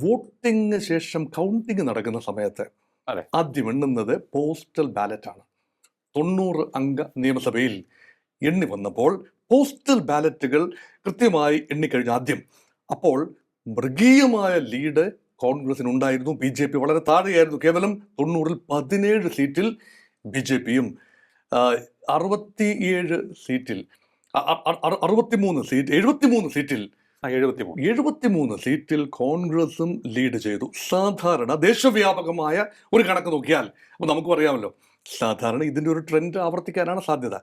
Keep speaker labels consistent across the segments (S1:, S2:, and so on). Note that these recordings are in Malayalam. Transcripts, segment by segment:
S1: വോട്ടിംഗ് ശേഷം കൗണ്ടിങ് നടക്കുന്ന സമയത്ത്. ആദ്യം എണ്ണുന്നത് പോസ്റ്റൽ ബാലറ്റ് ആണ്. തൊണ്ണൂറ് അംഗ നിയമസഭയിൽ എണ്ണി വന്നപ്പോൾ പോസ്റ്റൽ ബാലറ്റുകൾ കൃത്യമായി എണ്ണിക്കഴിഞ്ഞ ആദ്യം. അപ്പോൾ മൃഗീയമായ ലീഡ് കോൺഗ്രസിനുണ്ടായിരുന്നു. ബി ജെ പി വളരെ താഴെയായിരുന്നു. കേവലം തൊണ്ണൂറിൽ പതിനേഴ് സീറ്റിൽ ബി ജെ പിയും അറുപത്തിയേഴ് സീറ്റിൽ അറുപത്തിമൂന്ന് സീറ്റ് എഴുപത്തിമൂന്ന് സീറ്റിൽ
S2: എഴുപത്തി മൂന്ന്
S1: എഴുപത്തിമൂന്ന് സീറ്റിൽ കോൺഗ്രസും ലീഡ് ചെയ്തു. സാധാരണ ദേശവ്യാപകമായ ഒരു കണക്ക് നോക്കിയാൽ അപ്പോൾ നമുക്ക് അറിയാമല്ലോ സാധാരണ ഇതിന്റെ ഒരു ട്രെൻഡ് ആവർത്തിക്കാനാണ് സാധ്യത.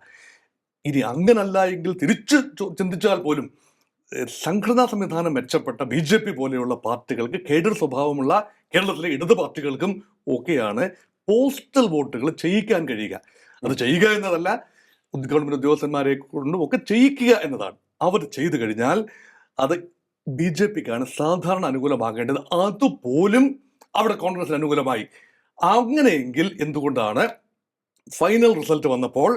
S1: ഇനി അങ്ങനല്ല എങ്കിൽ തിരിച്ച് ചിന്തിച്ചാൽ പോലും സംഘടനാ സംവിധാനം മെച്ചപ്പെട്ട ബി ജെ പി പോലെയുള്ള പാർട്ടികൾക്ക് കേഡർ സ്വഭാവമുള്ള കേരളത്തിലെ ഇടത് പാർട്ടികൾക്കും ഒക്കെയാണ് പോസ്റ്റൽ വോട്ടുകൾ ചെയ്യിക്കാൻ കഴിയുക. അത് ചെയ്യുക എന്നതല്ല ഗവൺമെന്റ് ഉദ്യോഗസ്ഥന്മാരെ കൊണ്ടും ഒക്കെ ചെയ്യിക്കുക എന്നതാണ്. അവർ ചെയ്തു കഴിഞ്ഞാൽ അത് ബി ജെ പിക്കാണ് സാധാരണ അനുകൂലമാകേണ്ടത്. അതുപോലും അവിടെ കോൺഗ്രസിന് അനുകൂലമായി. അങ്ങനെയെങ്കിൽ എന്തുകൊണ്ടാണ് ഫൈനൽ റിസൾട്ട് വന്നപ്പോൾ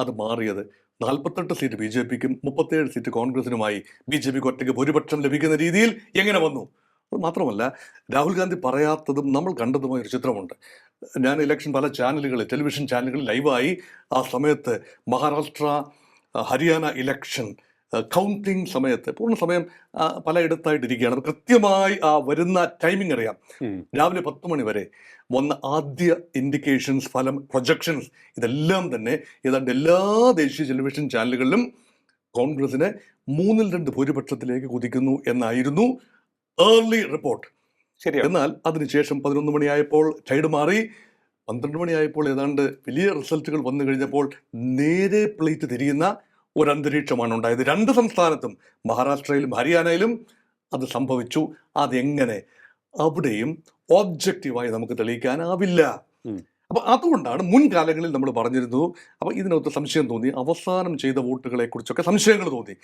S1: അത് മാറിയത്? നാൽപ്പത്തെട്ട് സീറ്റ് ബി ജെ പിക്കും മുപ്പത്തേഴ് സീറ്റ് കോൺഗ്രസിനുമായി ബി ജെ പിക്ക് ഒറ്റയ്ക്ക് ഭൂരിപക്ഷം ലഭിക്കുന്ന രീതിയിൽ എങ്ങനെ വന്നു? അത് മാത്രമല്ല രാഹുൽ ഗാന്ധി പറയാത്തതും നമ്മൾ കണ്ടതുമായ ഒരു ചിത്രമുണ്ട്. ഞാൻ ഇലക്ഷൻ പല ചാനലുകളിൽ ടെലിവിഷൻ ചാനലുകളിൽ ലൈവായി ആ സമയത്ത് മഹാരാഷ്ട്ര ഹരിയാന ഇലക്ഷൻ കൗണ്ടിങ് സമയത്ത് പൂർണ സമയം പലയിടത്തായിട്ടിരിക്കുകയാണ്. പലയിടത്തായിട്ട് ഇരിക്കുകയാണ് കൃത്യമായി ആ വരുന്ന ടൈമിംഗ് അറിയാം. രാവിലെ പത്ത് മണി വരെ വന്ന ആദ്യ ഇൻഡിക്കേഷൻസ് ഫലം പ്രൊജക്ഷൻസ് ഇതെല്ലാം തന്നെ ഏതാണ്ട് എല്ലാ ദേശീയ ടെലിവിഷൻ ചാനലുകളിലും കോൺഗ്രസിന് മൂന്നിൽ രണ്ട് ഭൂരിപക്ഷത്തിലേക്ക് കുതിക്കുന്നു എന്നായിരുന്നു ഏർലി റിപ്പോർട്ട്
S2: ശരി
S1: എന്നാൽ അതിനുശേഷം പതിനൊന്ന് മണിയായപ്പോൾ ടൈഡ് മാറി. പന്ത്രണ്ട് മണിയായപ്പോൾ ഏതാണ്ട് വലിയ റിസൾട്ടുകൾ വന്നു കഴിഞ്ഞപ്പോൾ നേരെ പ്ലേറ്റ് തിരിയുന്ന ഒരു അന്തരീക്ഷമാണ് ഉണ്ടായത് രണ്ട് സംസ്ഥാനത്തും മഹാരാഷ്ട്രയിലും ഹരിയാനയിലും അത് സംഭവിച്ചു. അതെങ്ങനെ? അവിടെയും ഓബ്ജക്റ്റീവായി നമുക്ക് തെളിയിക്കാനാവില്ല. അപ്പൊ അതുകൊണ്ടാണ് മുൻകാലങ്ങളിൽ നമ്മൾ പറഞ്ഞിരുന്നു. അപ്പൊ ഇതിനകത്ത് സംശയം തോന്നി. അവസാനം ചെയ്ത വോട്ടുകളെ കുറിച്ചൊക്കെ സംശയങ്ങൾ തോന്നി.